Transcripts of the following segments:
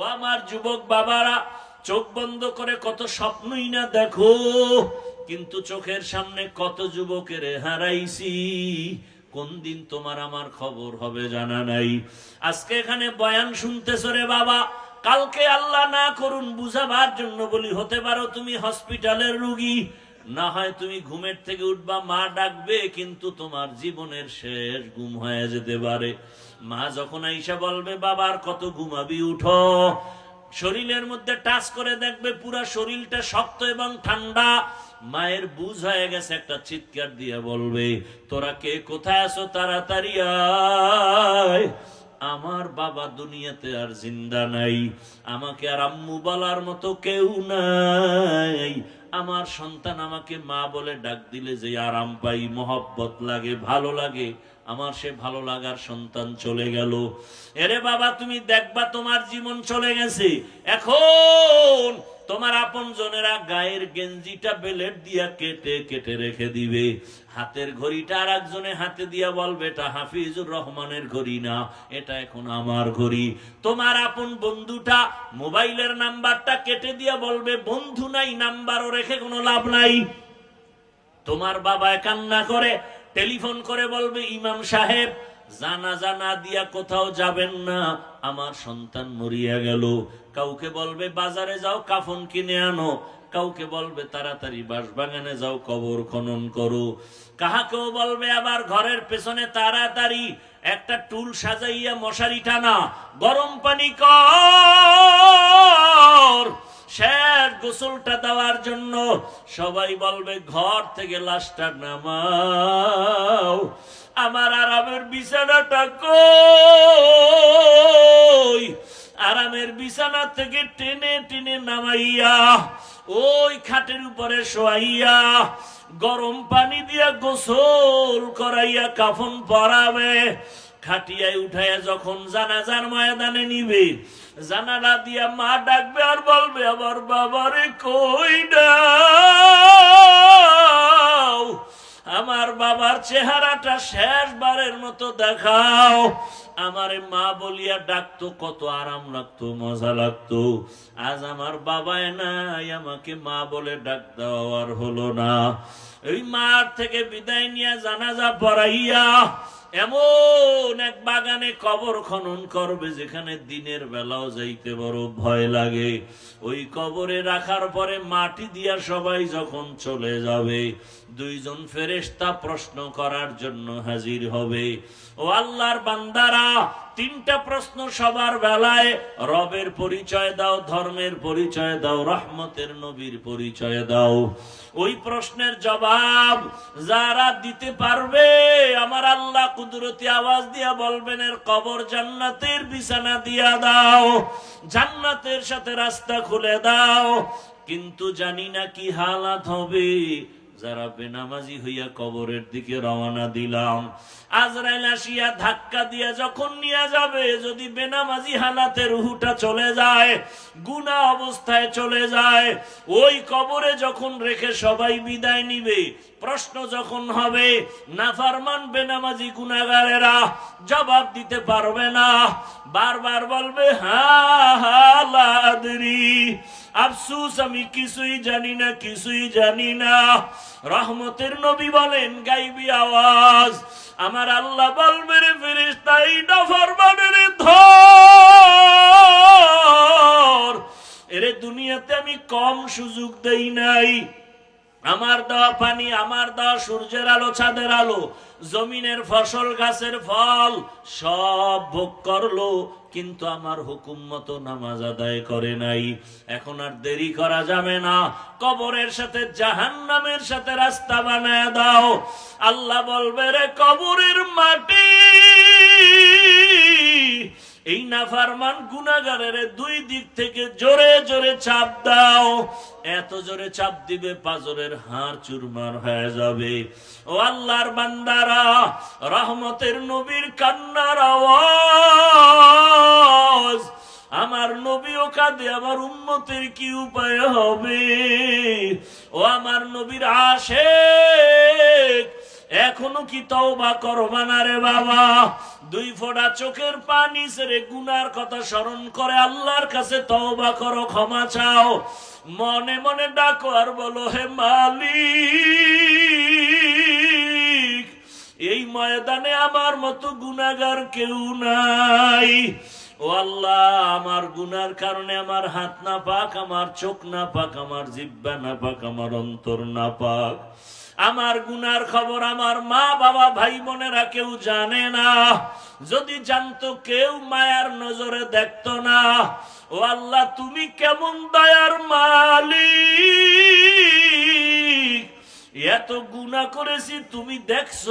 ও আমার যুবক বাবারা, চোখ বন্ধ করে কত স্বপ্নই না দেখো, কিন্তু চোখের সামনে কত যুবকের হারাইছি। কোন দিন তোমার আমার খবর হবে জানা নাই। আজকে এখানে বয়ান শুনতেছ রে বাবা, কালকে আল্লাহ না করুন বুঝাবার জন্য বলি, হতে পারো তুমি হসপিটালের রুগী না হয় তুমি ঘুমের থেকে উঠবা, মা ডাকবে, কিন্তু তোমার জীবনের শেষ ঘুম হয়ে যেতে পারে। মা যখন আইসা বলবে বাবার কত ঘুমাবি, উঠো। শরীরের মধ্যে টাচ করে দেখবে, পুরা শরীরটা শক্ত এবং ঠান্ডা। মায়ের বুঝ হয়ে গেছে, একটা চিৎকার দিয়ে বলবে, তোরা কে? কোথায় আছো? তাড়াতাড়ি আমার বাবা দুনিয়াতে আর জিন্দা নাই। আমাকে আর আম্মু বলার মতো কেউ নাই। আমার সন্তান আমাকে মা বলে ডাক দিলে যে আরাম পাই মহব্বত লাগে, ভালো লাগে। আমার সে ভালো লাগার সন্তান চলে গেল। এরে বাবা, তুমি দেখবা তোমার জীবন চলে গেছে। এখন তোমার আপন জনেরা গায়ের গেঞ্জিটা বেলেট দিয়া কেটে কেটে রেখে দিবে। হাতের ঘড়িটা আর একজনে হাতে দিয়া বলবে, এটা হাফিজুর রহমানের ঘড়ি না, এটা এখন আমার ঘড়ি। তোমার আপন বন্ধুটা মোবাইলের নাম্বারটা কেটে দিয়া বলবে, বন্ধু নাই, নাম্বারও রেখে কোনো লাভ নাই। তোমার বাবা কান্না করে, টেলিফোন করে বলবে, ইমাম সাহেব জানা জানা দিয়া কোথাও যাবেন না। আমার সন্তান মরিয়া গেল। কাউকে বলবে, বাজারে যাও, কাফন কিনে আনো। কাউকে বলবে, তাড়াতাড়ি বাঁশবাগানে যাও, কবর খনন করো। কাহাকেও বলবে আবার ঘরের পেছনে তাড়াতাড়ি একটা টুল সাজাইয়া মশারি টানা। গরম পানি কর শেষ গোসলটা দেওয়ার জন্য সবাই বলবে, ঘর থেকে লাশটা নামাও। আমার আরামের বিছানাটা কই? আরামের বিছানা থেকে টেনে টেনে নামাইয়া ওই খাটের উপরে শোয়াইয়া গরম পানি দিয়া গোসল করাইয়া কাফন পরাবে। খাটিয়ায় উঠাইয়া যখন জানাজার ময়দানে নিবে, জানালা দিয়া মা ডাকবে আর বলবে, আমার বাবারে কই আমার বাবার চেহারাটা শেষবারের মতো দেখাও। আমারে মা বলিয়া ডাকতো, কত আরাম লাগতো, মজা লাগতো। আজ আমার বাবায় নাই, আমাকে মা বলে ডাক দেওয়ার হলো না। এই মার থেকে বিদায় নিয়ে জানাজা পড়াইয়া এমন এক বাগানে কবর খনন করবে যেখানে দিনের বেলাও যাইতে বড় ভয় লাগে। ওই কবরে রাখার পরে মাটি দিয়া সবাই যখন চলে যাবে, দুইজন ফেরেশতা প্রশ্ন করার জন্য হাজির হবে। ও আল্লাহর বান্দারা, তিনটা প্রশ্ন সবার বেলায়, রবের পরিচয় দাও, ধর্মের পরিচয় দাও, রহমতের নবীর পরিচয় দাও। ওই প্রশ্নের জবাব, যারা দিতে পারবে, আমার আল্লাহ কুদরতি আওয়াজ দিয়া বলবেন, এর কবর জান্নাতের বিছানা দিয়া দাও, জান্নাতের সাথে রাস্তা খুলে দাও। কিন্তু জানি না কি হালাত হবে। যারা বেনামাজি হইয়া কবরের দিকে রওনা দিলাম আজরাইল আসিয়া ধাক্কা দিয়া যখন নিয়ে যাবে, যদি বেনামাজি হালাতে রুহুটা চলে যায়, গুনা অবস্থায় চলে যায়, ওই কবরে যখন রেখে সবাই বিদায় নিবে, প্রশ্ন যখন হবে, নাফারমান বেনামাজি গুনাগারেরা জবাব দিতে পারবে না। বারবার বলবে, হা হা, লাদরি, আফসুস, আমি কিছুই জানি না, কিছুই জানি না। রহমতের নবী বলেন, গাইবি আওয়াজ, আমার আল্লাহ বলবে রে ফেরেশতা এই নাফরমানের ধর। এরে দুনিয়াতে আমি কম সুযোগ দেই নাই। আমার দেওয়া পানি, আমার দেওয়া সূর্যের আলো, ছাদের আলো, জমিনের ফসল, গাছের ফল, সব ভোগ করল। কিন্তু আমার হুকুম মতো নামাজ আদায় করে নাই। এখন আর দেরি করা যাবে না। কবরের সাথে জাহান নামের সাথে রাস্তা বানায় দাও। আল্লাহ বলবে, রে কবরের মাটি এই নাফারমান গুনাগারের দুই দিক থেকে জোরে জোরে চাপ দাও। এত জোরে চাপ দিবে পাজরের হাড় চুরমার হয়ে যাবে। ও আল্লাহর বান্দারা, রহমতের নবীর কান্নার আওয়াজ। আমার নবী ও কাঁদে, আমার উন্মতের কি উপায় হবে? ও আমার নবীর আশেক এখনও কি তওবা করবা না রে বাবা? দুই ফোঁটা চোখের পানি সেরে গুনার কথা স্মরণ করে আল্লাহর কাছে তওবা করো, ক্ষমা চাও। মনে মনে ডাকো আর বলো, হে মালিক, এই ময়দানে আমার মতো গুনাগার কেউ নাই। ও আল্লাহ, আমার গুনার কারণে আমার হাত না পাক আমার চোখ না পাক আমার জিব্বা না পাক আমার অন্তর না পাক আমার গুনার খবর আমার মা, বাবা, ভাই, বোনেরা কেউ জানে না। যদি জানতো কেউ মায়ার নজরে দেখত না। ও আল্লাহ, তুমি কেমন দয়ার মালিক? এত গুণা করেছি, তুমি দেখছ?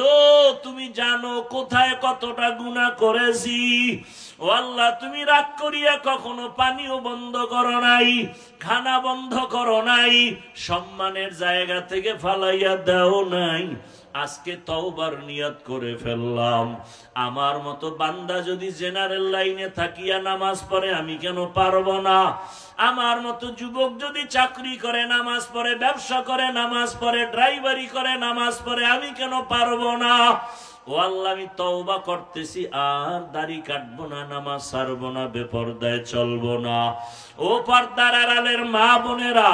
তুমি জানো কোথায় কতটা গুণা করেছি? ও আল্লাহ, তুমি রাগ করিয়া কখনো পানিও বন্ধ করো নাই, খানা বন্ধ করো নাই, সম্মানের জায়গা থেকে ফালাইয়া দাও নাই। আজকে তওবার নিয়াত করে ফেললাম। আমার মতো বান্দা যদি জেনারেল লাইনে থাকিয়া নামাজ পড়ে, আমি কেন পারব না? আমার মতো যুবক যদি চাকরি করে, নামাজ পড়ে, ব্যবসা করে, নামাজ পড়ে, ড্রাইভারি করে, নামাজ পড়ে, আমি কেন পারব না? ও আল্লাহ, আমি তওবা করতেছি, আর দাড়ি কাটবো না, নামাজ ছাড়বো না, বেপরদায় চলবো না। ও পর্দার আড়ালের মা বোনেরা,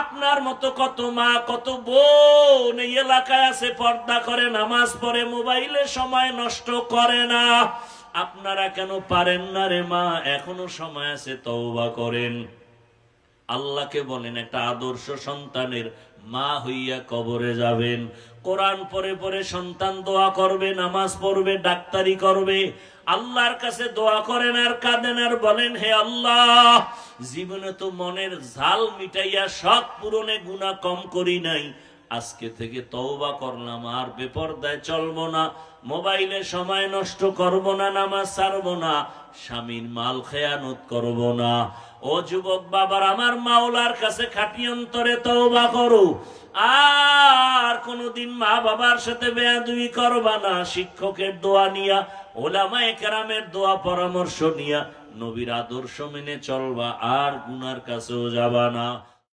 আপনার মতো কত মা, কত বোন এই এলাকায় আছে, পর্দা করে, নামাজ পড়ে, মোবাইলে সময় নষ্ট করে না। আপনারা কেন পারেন না রে মা, এখনও সময় আছে, তওবা করেন। আল্লাহকে বলেন, একটা আদর্শ সন্তানের মা হইয়া কবরে যাবেন। কোরআন পরে পরে সন্তান দোয়া করবে, নামাজ পড়বে, ডাক্তারি করবে। আল্লাহর কাছে দোয়া করেন আর কাঁদেন আর বলেন, হে আল্লাহ, জীবনে তো মনের ঝাল মিটাইয়া শখ পূরণে গুণা কম করি নাই। আজকে থেকে তওবা করলাম, আর বেপরদায় চলবো না। মোবাইলে সময় নষ্ট করব না, নামাজ ছাড়বো না। স্বামীর মাল খেয়ানত করব না। ও যুবক বাবার, আমার মাওলার কাছে খাটি অন্তরে তওবা করো। আর কোনদিন মা বাবার সাথে বেয়াদুই করবা না। শিক্ষকের দোয়া নিয়া, ওলামায়ে কেরামের দোয়া পরামর্শ নিয়া নবীর আদর্শ মেনে চলবা, আর গুনার কাছেও যাবা না।